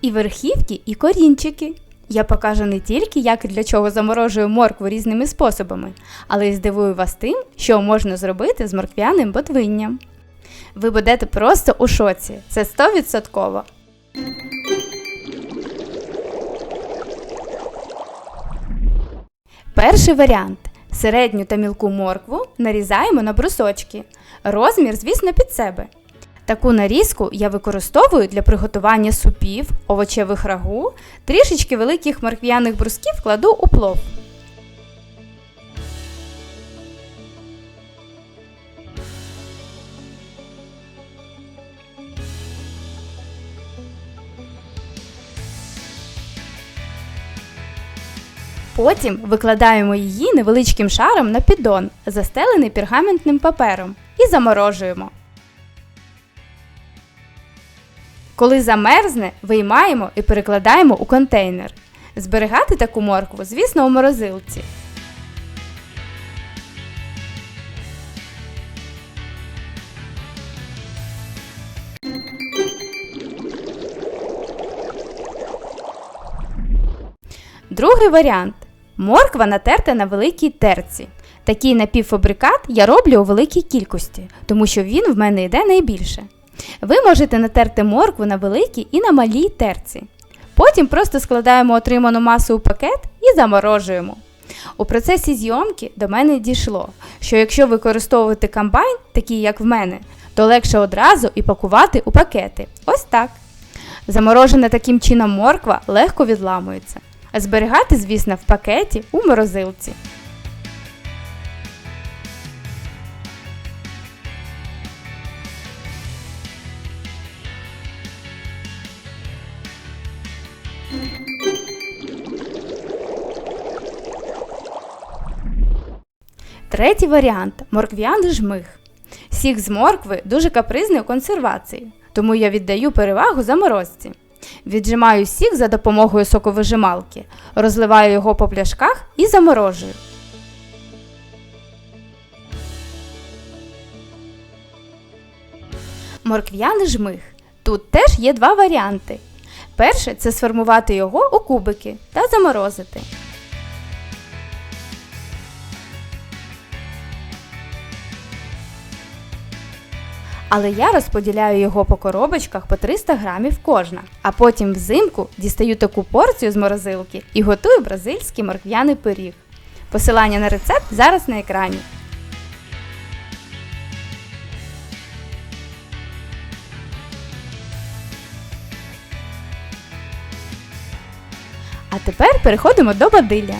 і верхівки, і корінчики. Я покажу не тільки, як і для чого заморожую моркву різними способами, але й здивую вас тим, що можна зробити з морквяним ботвинням. Ви будете просто у шоці. Це 100%. Перший варіант. Середню та мілку моркву нарізаємо на брусочки. Розмір, звісно, під себе. Таку нарізку я використовую для приготування супів, овочевих рагу, трішечки великих морквяних брусків кладу у плов. Потім викладаємо її невеличким шаром на піддон, застелений пергаментним папером, і заморожуємо. Коли замерзне, виймаємо і перекладаємо у контейнер. Зберігати таку моркву, звісно, у морозилці. Другий варіант. Морква натерта на великій терці. Такий напівфабрикат я роблю у великій кількості, тому що він в мене йде найбільше. Ви можете натерти моркву на великій і на малій терці. Потім просто складаємо отриману масу у пакет і заморожуємо. У процесі зйомки до мене дійшло, що якщо використовувати комбайн, такий як в мене, то легше одразу і пакувати у пакети. Ось так. Заморожена таким чином морква легко відламується. А зберігати, звісно, в пакеті у морозилці. Третій варіант морквяний жмих. Сік з моркви дуже капризний у консервації, тому я віддаю перевагу заморозці. Віджимаю сік за допомогою соковижималки, розливаю його по пляшках і заморожую. Морквяний жмих. Тут теж є два варіанти. Перше це сформувати його у кубики та заморозити. Але я розподіляю його по коробочках по 300 грамів кожна, а потім взимку дістаю таку порцію з морозилки і готую бразильський морквяний пиріг. Посилання на рецепт зараз на екрані. А тепер переходимо до бадилля.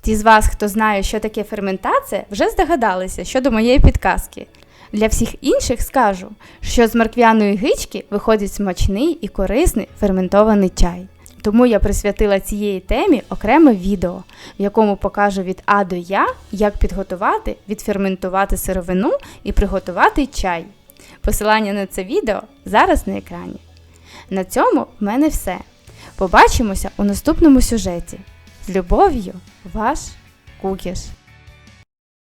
Ті з вас, хто знає, що таке ферментація, вже здогадалися щодо моєї підказки. Для всіх інших скажу, що з морквяної гички виходить смачний і корисний ферментований чай. Тому я присвятила цієї темі окреме відео, в якому покажу від А до Я, як підготувати, відферментувати сировину і приготувати чай. Посилання на це відео зараз на екрані. На цьому в мене все. Побачимося у наступному сюжеті. З любов'ю, ваш Кукіш.